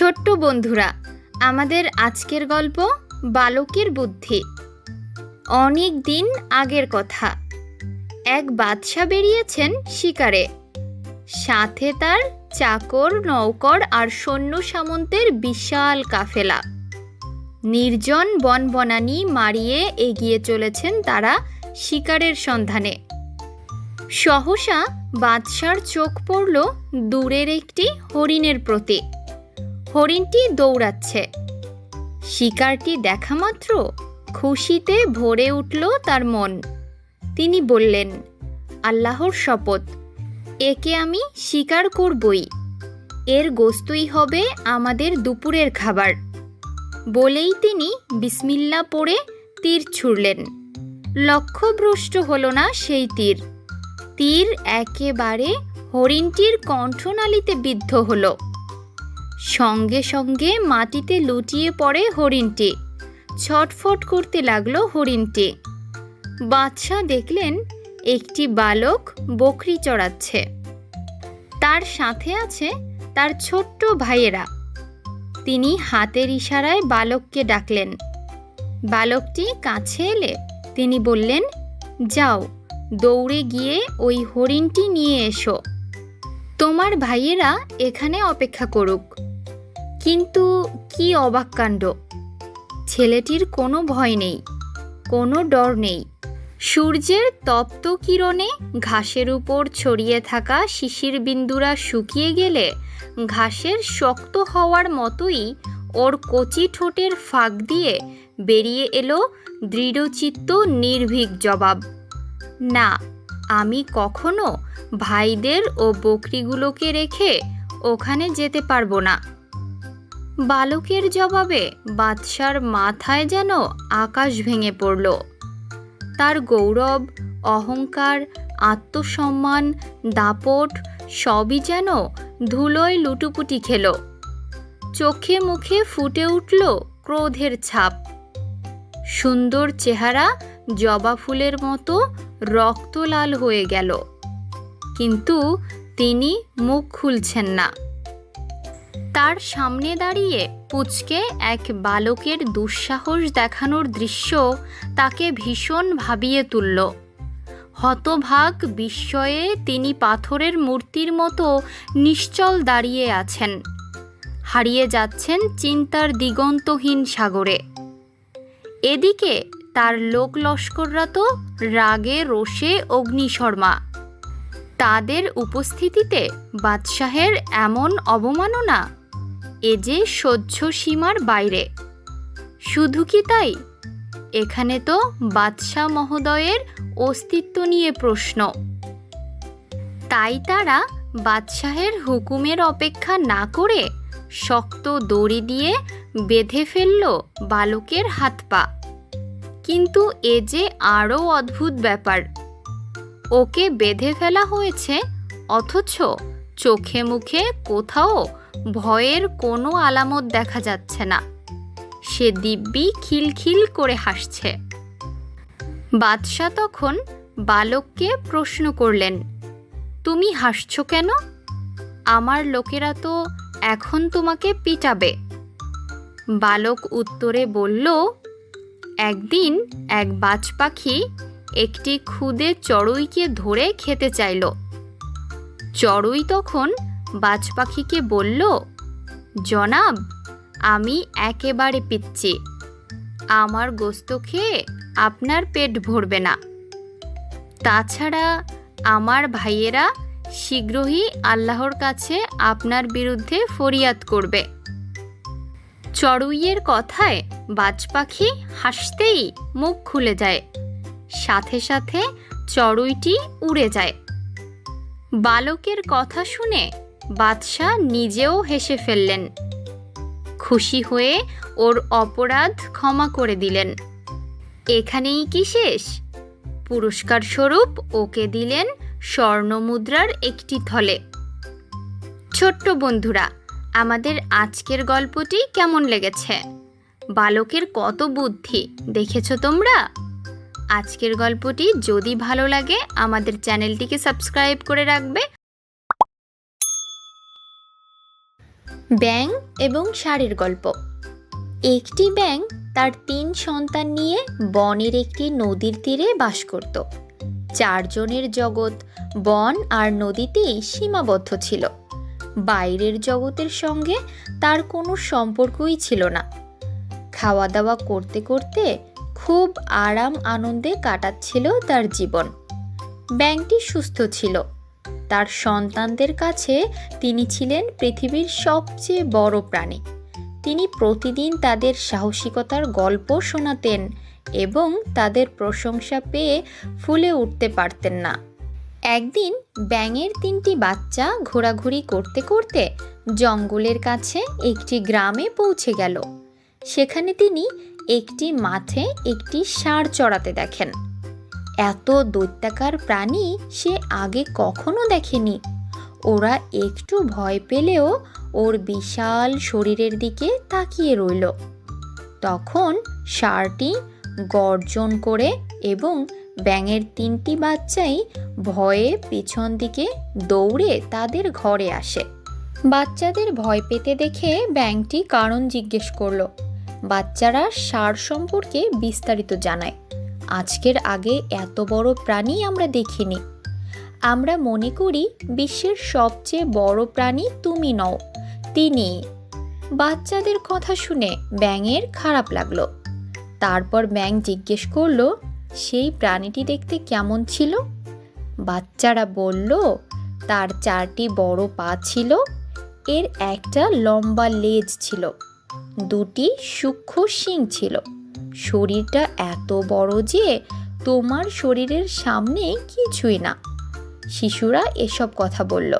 ছোট্ট বন্ধুরা, আমাদের আজকের গল্প বালকের বুদ্ধি। অনেক দিন আগের কথা। এক বাদশা বেরিয়েছেন শিকারে। সাথে তার চাকর, নৌকর আর সৈন্য সামন্তের বিশাল কাফেলা। নির্জন বনবনানি মারিয়ে এগিয়ে চলেছেন তারা শিকারের সন্ধানে। সহসা বাদশার চোখ পড়ল দূরের একটি হরিণের প্রতি। হরিণটি দৌড়াচ্ছে। শিকারটি দেখা মাত্র খুশিতে ভরে উঠল তার মন। তিনি বললেন, আল্লাহর শপথ, একে আমি শিকার করবই। এর গোস্তই হবে আমাদের দুপুরের খাবার। বলেই তিনি বিসমিল্লা পড়ে তীর ছুড়লেন। লক্ষ্যভ্রষ্ট হল না সেই তীর। তীর একেবারে হরিণটির কণ্ঠনালীতে বিদ্ধ হলো। সঙ্গে সঙ্গে মাটিতে লুটিয়ে পড়ে হরিণটি। ছটফট করতে লাগল হরিণটি। বাদশাহ দেখলেন একটি বালক বকরি চড়াচ্ছে। তার সাথে আছে তার ছোট্ট ভাইয়েরা। তিনি হাতের ইশারায় বালককে ডাকলেন। বালকটি কাছে এলে তিনি বললেন, যাও, দৌড়ে গিয়ে ওই হরিণটি নিয়ে এসো। তোমার ভাইয়েরা এখানে অপেক্ষা করুক। কিন্তু কি অবাক কাণ্ড? ছেলেটির কোনো ভয় নেই, কোনো ডর নেই। সূর্যের তপ্ত কিরণে ঘাসের উপর ছড়িয়ে থাকা শিশির বিন্দুরা শুকিয়ে গেলে ঘাসের শক্ত হওয়ার মতোই ওর কচি ঠোঁটের ফাঁক দিয়ে বেরিয়ে এলো দৃঢ়চিত্ত নির্ভীক জবাব, না, আমি কখনো ভাইদের ও বকরিগুলোকে রেখে ওখানে যেতে পারব না। বালকের জবাবে বাদশার মাথায় যেন আকাশ ভেঙে পড়ল। তার গৌরব, অহংকার, আত্মসম্মান, দাপট সবই যেন ধুলোয় লুটুপুটি খেল। চোখে মুখে ফুটে উঠল ক্রোধের ছাপ। সুন্দর চেহারা জবা ফুলের মতো রক্তলাল হয়ে গেল। কিন্তু তিনি মুখ খুলছেন না। তার সামনে দাঁড়িয়ে পুচকে এক বালকের দুঃসাহস দেখানোর দৃশ্য তাকে ভীষণ ভাবিয়ে তুলল। হতভাগ বিস্ময়ে তিনি পাথরের মূর্তির মতো নিশ্চল দাঁড়িয়ে আছেন। হারিয়ে যাচ্ছেন চিন্তার দিগন্তহীন সাগরে। এদিকে তার লোক লস্কররা তো রাগে, রোষে, অগ্নিশর্মা। তাদের উপস্থিতিতে বাদশাহের এমন অবমাননা এ যে সহ্য সীমার বাইরে। শুধু কি তাই? এখানে তো বাদশাহ মহোদয়ের অস্তিত্ব নিয়ে প্রশ্ন। তাই তারা বাদশাহের হুকুমের অপেক্ষা না করে শক্ত দড়ি দিয়ে বেঁধে ফেলল বালকের হাত পা। কিন্তু এ যে আরও অদ্ভুত ব্যাপার। ওকে বেঁধে ফেলা হয়েছে, অথচ চোখে মুখে কোথাও ভয়ের কোনো আলামত দেখা যাচ্ছে না। সে দিব্যি খিলখিল করে হাসছে। বাদশাহ তখন বালককে প্রশ্ন করলেন, তুমি হাসছ কেন? আমার লোকেরা তো এখন তোমাকে পিটাবে। বালক উত্তরে বলল, একদিন এক বাজ পাখি একটি খুদে চড়ুইকে ধরে খেতে চাইল। চড়ুই তখন বাজ পাখিকে বলল, জনাব, আমি একেবারে পিচ্ছি। আমার গোস্ত খেয়ে আপনার পেট ভরবে না। তাছাড়া আমার ভাইয়েরা শীঘ্রই আল্লাহর কাছে আপনার বিরুদ্ধে ফরিয়াদ করবে। চড়ুইয়ের কথায় বাজ পাখি হাসতেই মুখ খুলে যায়। সাথে সাথে চড়ুইটি উড়ে যায়। বালকের কথা শুনে বাদশাহ নিজেও হেসে ফেললেন। খুশি হয়ে ওর অপরাধ ক্ষমা করে দিলেন। এখানেই কি শেষ? পুরস্কার স্বরূপ ওকে দিলেন স্বর্ণমুদ্রার একটি থলে। ছোট্ট বন্ধুরা, আমাদের আজকের গল্পটি কেমন লেগেছে? বালকের কত বুদ্ধি, দেখেছ তোমরা? আজকের গল্পটি যদি ভালো লাগে, আমাদের চ্যানেলটিকে সাবস্ক্রাইব করে রাখবে ব্যাং এবং ষাঁড়ের গল্প। একটি ব্যাং তার তিন সন্তান নিয়ে বনের একটি নদীর তীরে বাস করত। চারজনের জগৎ বন আর নদীতেই সীমাবদ্ধ ছিল। বাইরের জগতের সঙ্গে তার কোনো সম্পর্কই ছিল না। খাওয়া দাওয়া করতে করতে খুব আরাম আনন্দে কাটাচ্ছিল তার জীবন। ব্যাংকটি সুস্থ ছিল। তার সন্তানদের কাছে তিনি ছিলেন পৃথিবীর সবচেয়ে বড় প্রাণী। তিনি প্রতিদিন তাদের সাহসিকতার গল্প শোনাতেন এবং তাদের প্রশংসা পেয়ে ফুলে উঠতে পারতেন না। একদিন ব্যাঙের তিনটি বাচ্চা ঘোরাঘুরি করতে করতে জঙ্গলের কাছে একটি গ্রামে পৌঁছে গেল। সেখানে তিনি একটি মাঠে একটি ষাঁড় চড়াতে দেখেন। এত দৈত্যাকার প্রাণী সে আগে কখনো দেখেনি। ওরা একটু ভয় পেলেও ওর বিশাল শরীরের দিকে তাকিয়ে রইল। তখন ষাঁড়টি গর্জন করে এবং ব্যাঙের তিনটি বাচ্চাই ভয়ে পিছন দিকে দৌড়ে তাদের ঘরে আসে। বাচ্চাদের ভয় পেতে দেখে ব্যাংকটি কারণ জিজ্ঞেস করল। বাচ্চারা সার সম্পর্কে বিস্তারিত জানায়। আজকের আগে এত বড় প্রাণী আমরা দেখিনি। আমরা মনে করি বিশ্বের সবচেয়ে বড় প্রাণী তুমি নও। তিনি বাচ্চাদের কথা শুনে ব্যাঙের খারাপ লাগল। তারপর ব্যাং জিজ্ঞেস করল, সেই প্রাণীটি দেখতে কেমন ছিল? বাচ্চারা বলল, তার চারটি বড় পা ছিল, এর একটা লম্বা লেজ ছিল, দুটি সূক্ষ্ম শিং ছিল। শরীরটা এত বড় যে তোমার শরীরের সামনে কিছুই না। শিশুরা এসব কথা বলল।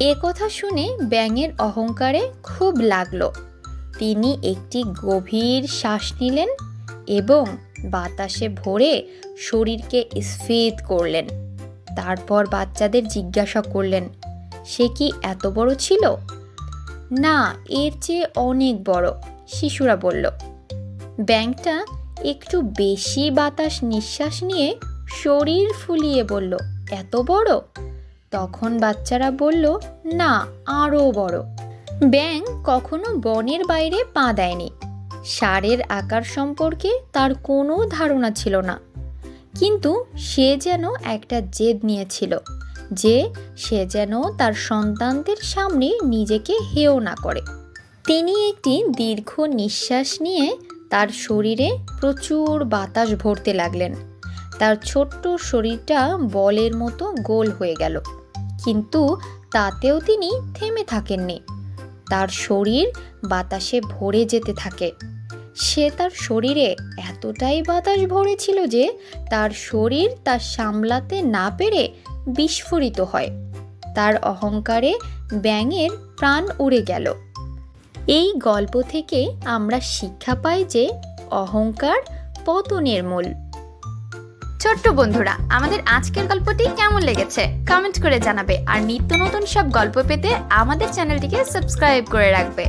এ কথা শুনে ব্যাঙের অহংকারে খুব লাগল। তিনি একটি গভীর শ্বাস নিলেন এবং বাতাসে ভরে শরীরকে স্ফীত করলেন। তারপর বাচ্চাদের জিজ্ঞাসা করলেন, সে কি এত বড় ছিল? না, এর চেয়ে অনেক বড় শিশুরা বলল। ব্যাংকটা একটু বেশি বাতাস নিঃশ্বাস নিয়ে শরীর ফুলিয়ে বলল, এত বড়? তখন বাচ্চারা বলল, না আরও বড়। ব্যাং কখনো বনের বাইরে পা দেয়নি। সারের আকার সম্পর্কে তার কোনো ধারণা ছিল না। কিন্তু সে যেন একটা জেদ নিয়েছিল, যে সে যেন তার সন্তানদের সামনে নিজেকে হেও না করে। তিনি একটি দীর্ঘ নিঃশ্বাস নিয়ে তার শরীরে প্রচুর বাতাস ভরতে লাগলেন। তার ছোট্ট শরীরটা বলের মতো গোল হয়ে গেল। কিন্তু তাতেও তিনি থেমে থাকেননি। তার শরীর বাতাসে ভরে যেতে থাকে। সে তার শরীরে এতটাই বাতাস ভরেছিল যে তার শরীর তা সামলাতে না পেরে বিস্ফোরিত হয়। তার অহংকারে ব্যাঙের প্রাণ উড়ে গেল। এই গল্প থেকে আমরা শিক্ষা পাই যে অহংকার পতনের মূল। ছোট্ট বন্ধুরা, আমাদের আজকের গল্পটি কেমন লেগেছে? কমেন্ট করে জানাবে। আর নিত্য নতুন সব গল্প পেতে আমাদের চ্যানেলটিকে সাবস্ক্রাইব করে রাখবে।